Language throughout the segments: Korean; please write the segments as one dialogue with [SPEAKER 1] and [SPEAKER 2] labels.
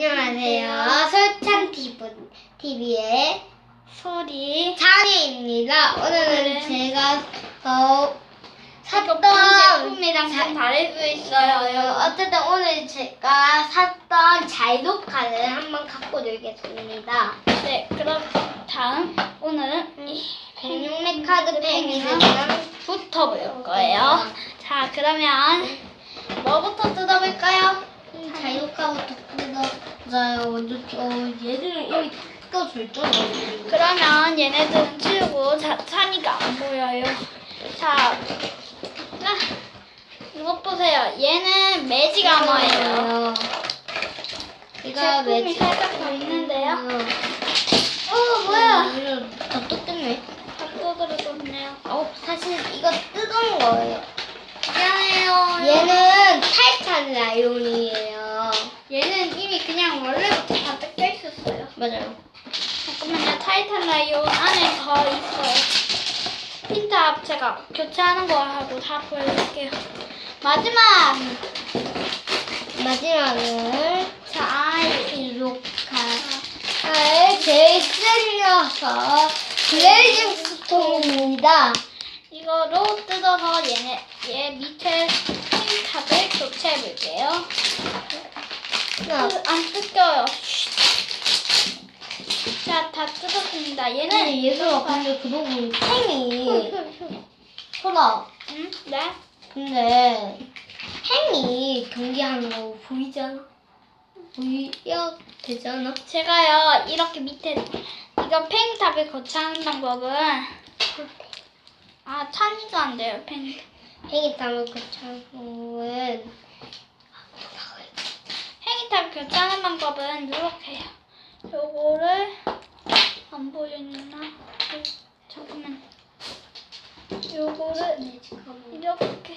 [SPEAKER 1] 안녕하세요. 설찬 TV의
[SPEAKER 2] 소리
[SPEAKER 1] 장혜입니다. 오늘은 제가 어,
[SPEAKER 2] 샀던 제품이랑
[SPEAKER 1] 자-
[SPEAKER 2] 좀 다를 수
[SPEAKER 1] 어,
[SPEAKER 2] 있어요.
[SPEAKER 1] 어쨌든 오늘 제가 샀던 자이로카를 한번 갖고 놀겠습니다.
[SPEAKER 2] 네, 그럼 다음 오늘은 이
[SPEAKER 1] 백룡맥 카드 팽이랑
[SPEAKER 2] 부터 볼 거예요. 자, 그러면 뭐부터 뜯어볼까요?
[SPEAKER 1] 자이로카부터 뜯어져요. 먼저 어, 얘들은 뜯어줄 줄 알아요.
[SPEAKER 2] 그러면 얘네들은 치우고 자, 찬이가 안 보여요. 자, 아, 이것 보세요. 얘는 매직 아머예요. 제품이
[SPEAKER 1] 매직
[SPEAKER 2] 살짝 더 있는데요.
[SPEAKER 1] 어
[SPEAKER 2] 뭐야?
[SPEAKER 1] 저또 뜯네.
[SPEAKER 2] 닭도그릇었네요.
[SPEAKER 1] 어 사실 이거 뜯은 거예요.
[SPEAKER 2] 미안해요.
[SPEAKER 1] 얘는 타이탄 라이온이에요.
[SPEAKER 2] 얘는 이미 그냥 원래부터 다 뜯겨 있었어요.
[SPEAKER 1] 맞아요.
[SPEAKER 2] 잠깐만요. 타이탄 라이온 안에 더 있어요. 핀탑 제가 교체하는 거 하고 다 보여줄게요. 마지막!
[SPEAKER 1] 마지막은 자이로카의 제일 센 녀석 블레이징 스톤입니다.
[SPEAKER 2] 이거로 뜯어서 얘네, 얘 밑에 핀탑을 교체해 볼게요.
[SPEAKER 1] 하나,
[SPEAKER 2] 안 뜯겨요. 자, 다 뜯었습니다. 얘는
[SPEAKER 1] 근데 얘들아 근데 그러고 보니
[SPEAKER 2] 응?
[SPEAKER 1] 소라
[SPEAKER 2] 네?
[SPEAKER 1] 근데 팽이 경기하는 거? 보여야 되지 않아?
[SPEAKER 2] 제가요 이렇게 밑에 이거 팽탑을 거치하는 방법은 아 찬이도 안 돼요 팽
[SPEAKER 1] 팽이 땀을 거쳐은
[SPEAKER 2] 팽이탑 교체하는 방법은 이렇게요 요거를 안 보이나 어, 잠깐만 요거를 이렇게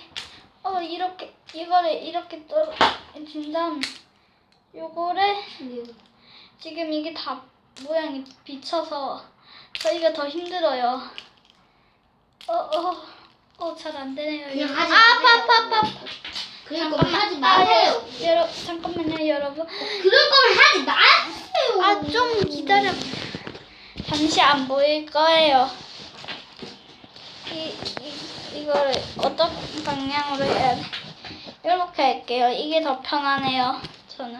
[SPEAKER 2] 어 이렇게 이거를 이렇게 떨어진 다음 요거를 지금 이게 다 모양이 비쳐서 저희가 더 힘들어요. 어, 어, 어, 잘 안 되네요.
[SPEAKER 1] 그냥. 하지
[SPEAKER 2] 아,
[SPEAKER 1] 마세요.
[SPEAKER 2] 아파, 아파.
[SPEAKER 1] 그럴 거면 하지
[SPEAKER 2] 아,
[SPEAKER 1] 마세요.
[SPEAKER 2] 여, 여러, 잠깐만요, 여러분.
[SPEAKER 1] 그럴 거면 하지 마세요.
[SPEAKER 2] 아, 좀 기다려. 잠시 안 보일 거예요. 이, 이, 이거를 어떤 방향으로 해야 돼? 이렇게 할게요. 이게 더 편하네요, 저는.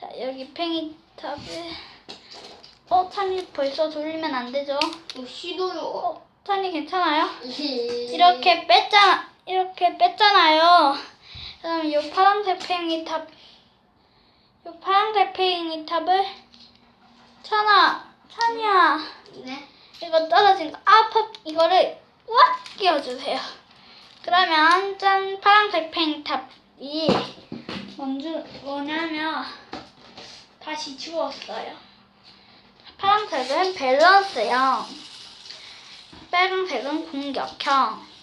[SPEAKER 2] 자, 여기 팽이탑을. 어, 찬이 벌써 돌리면 안 되죠?
[SPEAKER 1] 뭐 시도요.
[SPEAKER 2] 어, 찬이 괜찮아요?
[SPEAKER 1] 이렇게
[SPEAKER 2] 이렇게 뺐잖아. 이렇게 뺐잖아요. 그럼 이 파란색 팽이 탑, 이 파란색 팽이 탑을 찬아, 찬이야.
[SPEAKER 1] 네.
[SPEAKER 2] 이거 떨어진 거, 아, 팝, 이거를 꽉 끼워주세요. 그러면 짠 파란색 팽이 탑이 뭔지 뭐냐면 다시 주웠어요. 파란색은 밸런스형, 빨간색은 공격형,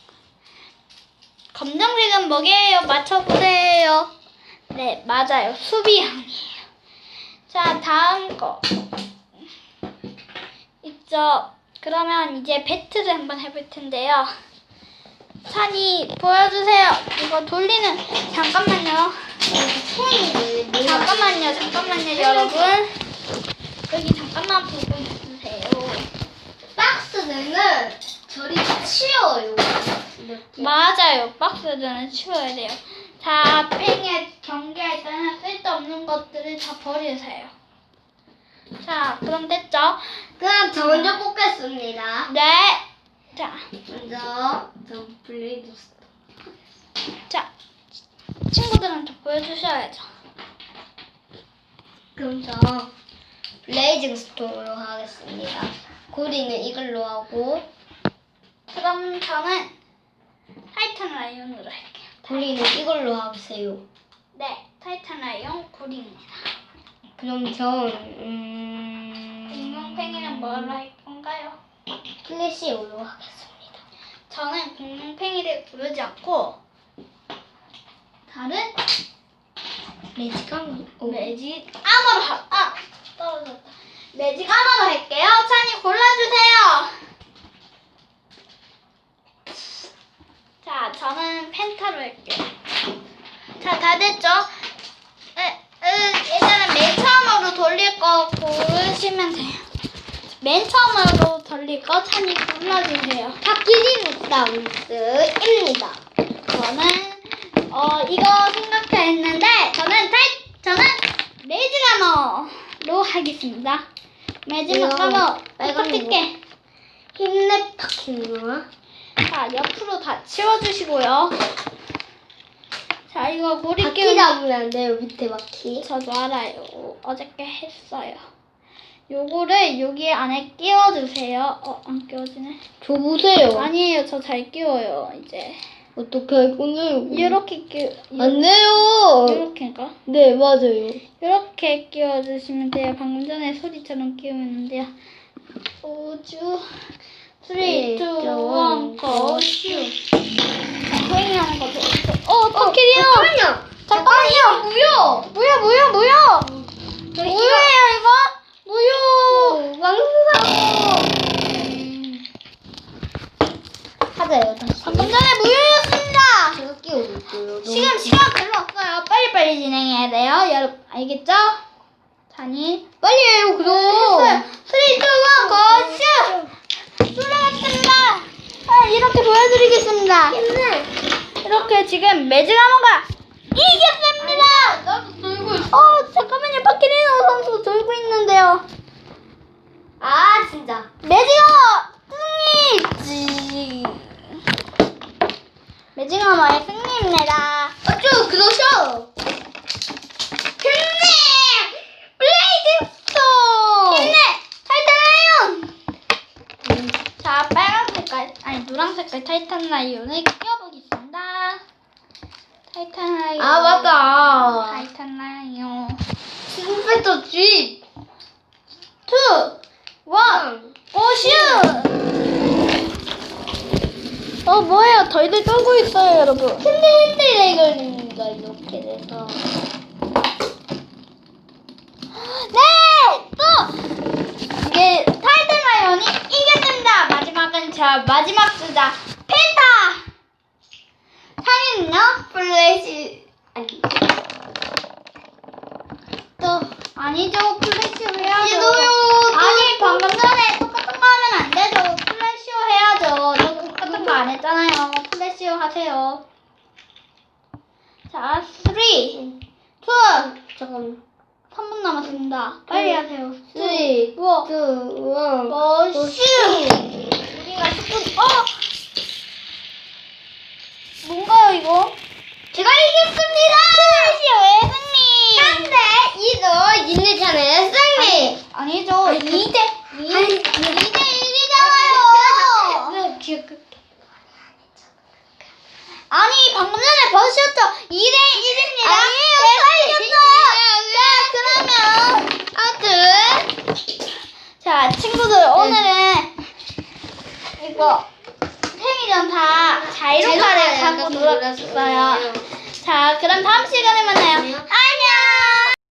[SPEAKER 2] 검정색은 뭐게요? 맞춰보세요. 네, 맞아요. 수비형이에요. 자, 다음 거. 있죠. 그러면 이제 배틀을 한번 해볼 텐데요. 찬이 보여주세요. 이거 돌리는 잠깐만요. 잠깐만요. 잠깐만요, 여러분. 여기 잠깐만 보고 있으세요.
[SPEAKER 1] 박스는 저리 치워요.
[SPEAKER 2] 맞아요. 박스들은 치워야 돼요. 자, 팽에 경기할 때는 쓸데없는 것들을 다 버리세요. 자, 그럼 됐죠?
[SPEAKER 1] 그럼 저 먼저 뽑겠습니다.
[SPEAKER 2] 네. 자,
[SPEAKER 1] 먼저 저 블레이드 스톤.
[SPEAKER 2] 자. 친구들한테 보여주셔야죠.
[SPEAKER 1] 그럼 저 블레이징 스톤으로 하겠습니다. 고리는 이걸로 하고
[SPEAKER 2] 그럼 저는 타이탄 라이온으로 할게요.
[SPEAKER 1] 고리는 이걸로 하세요.
[SPEAKER 2] 네, 타이탄 라이온 고리입니다.
[SPEAKER 1] 그럼 전 음...
[SPEAKER 2] 공룡팽이는 뭘로 할 건가요?
[SPEAKER 1] 플래시오로 하겠습니다.
[SPEAKER 2] 저는 공룡팽이를 부르지 않고 다른
[SPEAKER 1] 매직한 오.
[SPEAKER 2] 매직 아머로 하, 아 떨어졌다. 매직 아머로 할게요. 찬이 골라주세요. 자, 저는 펜타로 할게요. 자, 다 됐죠? 에, 으, 일단은 매직 누르시면 돼요. 맨 처음으로 돌릴 거 찬이 눌러주세요.
[SPEAKER 1] 바뀌는 다운스입니다.
[SPEAKER 2] 저는 어 이거 생각했는데 저는 타이 저는 매직아머로 하겠습니다.
[SPEAKER 1] 이거
[SPEAKER 2] 아머
[SPEAKER 1] 빨간
[SPEAKER 2] 부탁할게.
[SPEAKER 1] 힘내 바뀌는
[SPEAKER 2] 자 옆으로 다 치워주시고요. 자 이거 고리
[SPEAKER 1] 바퀴
[SPEAKER 2] 끼우
[SPEAKER 1] 잡으면 안 돼요, 밑에 바퀴.
[SPEAKER 2] 저도 알아요. 어저께 했어요. 요거를 여기 안에 끼워주세요. 어, 안 끼워지네.
[SPEAKER 1] 줘 보세요.
[SPEAKER 2] 아니에요. 저 잘 끼워요. 이제.
[SPEAKER 1] 어떻게 할 건가요?
[SPEAKER 2] 이렇게 끼,
[SPEAKER 1] 안 돼요.
[SPEAKER 2] 이렇게인가?
[SPEAKER 1] 네, 맞아요.
[SPEAKER 2] 이렇게 끼워주시면 돼요. 방금 전에 소리처럼 끼우면 돼요. 우주 3, 2, 1, go, shoot. 소행이 하는 거 좋았어. 어, 터키리요!
[SPEAKER 1] 잠깐만요.
[SPEAKER 2] 잠깐만요!
[SPEAKER 1] 무효.
[SPEAKER 2] 뭐야, 뭐야, 뭐야! 뭐예요, 이거? 뭐요?
[SPEAKER 1] 왕사고. 다시.
[SPEAKER 2] 방금 전에 무효였습니다!
[SPEAKER 1] 제가 끼우고 있고요.
[SPEAKER 2] 지금 시간 별로 없어요. 빨리빨리 진행해야 돼요. 여러분, 알겠죠? 자니.
[SPEAKER 1] 빨리 해요, 그럼.
[SPEAKER 2] 했어요. 3, 2, 1, go, shoot! 돌아갔습니다! 아, 이렇게 보여드리겠습니다. 이렇게 지금 매직아머가 이겼습니다!
[SPEAKER 1] 나도 들고 있어.
[SPEAKER 2] 어, 잠깐만요. 파키리노 선수 들고 있는데요.
[SPEAKER 1] 아, 진짜.
[SPEAKER 2] 매직아머 승리! 매직아머의 승리입니다.
[SPEAKER 1] 어쭈, 그러셔.
[SPEAKER 2] 힘내! 블레이드 스톤! 힘내! 타이탄 라이온! 자, 빨간 색깔, 아니, 노란 색깔 타이탄 라이온을 끼워보겠습니다. 타이탄 라이온.
[SPEAKER 1] 아, 맞다.
[SPEAKER 2] 타이탄 라이온.
[SPEAKER 1] 스페터 G.
[SPEAKER 2] 투! 원! 오슛! 어, 뭐예요? 덜덜 떨고 있어요, 여러분.
[SPEAKER 1] 핸들핸들에 걸립니다, 이렇게 돼서.
[SPEAKER 2] 네! 또! 이게 타이탄 라이온이 이겼습니다. 마지막은 저 마지막 주자 펜타! 상인은요?
[SPEAKER 1] 플래시. 아니.
[SPEAKER 2] 또 아니죠. 플래시오 해야죠.
[SPEAKER 1] 얘도요.
[SPEAKER 2] 아니 방금 전에 똑같은 거 하면 안 되죠. 플래시오 해야죠. 저 똑같은 거 안 했잖아요. 플래시오 하세요. 자, 3, 2, 1.
[SPEAKER 1] 잠깐.
[SPEAKER 2] 3분 남았습니다. 빨리 하세요.
[SPEAKER 1] 3, 2, 1.
[SPEAKER 2] 우와.
[SPEAKER 1] 어,
[SPEAKER 2] 머슈! 우리가 10분, 어! 뭔가요, 이거?
[SPEAKER 1] 제가 이겼습니다!
[SPEAKER 2] 플래시오의 승리!
[SPEAKER 1] 근데, 이도 인내찬의 승리!
[SPEAKER 2] 아니죠. 2대, 2,
[SPEAKER 1] 아니,
[SPEAKER 2] 2대 1이잖아요!
[SPEAKER 1] 네, 기억.
[SPEAKER 2] 아니, 방금 전에 버셨죠? 2대 1입니다.
[SPEAKER 1] 아니에요,
[SPEAKER 2] 제가 이겼어요. 자, 그러면, 아무튼. 자, 친구들, 오늘은 이거 생일전 다 자이로카를 갖고
[SPEAKER 1] 놀았어요.
[SPEAKER 2] 자, 그럼 다음 시간에 만나요.
[SPEAKER 1] 안녕.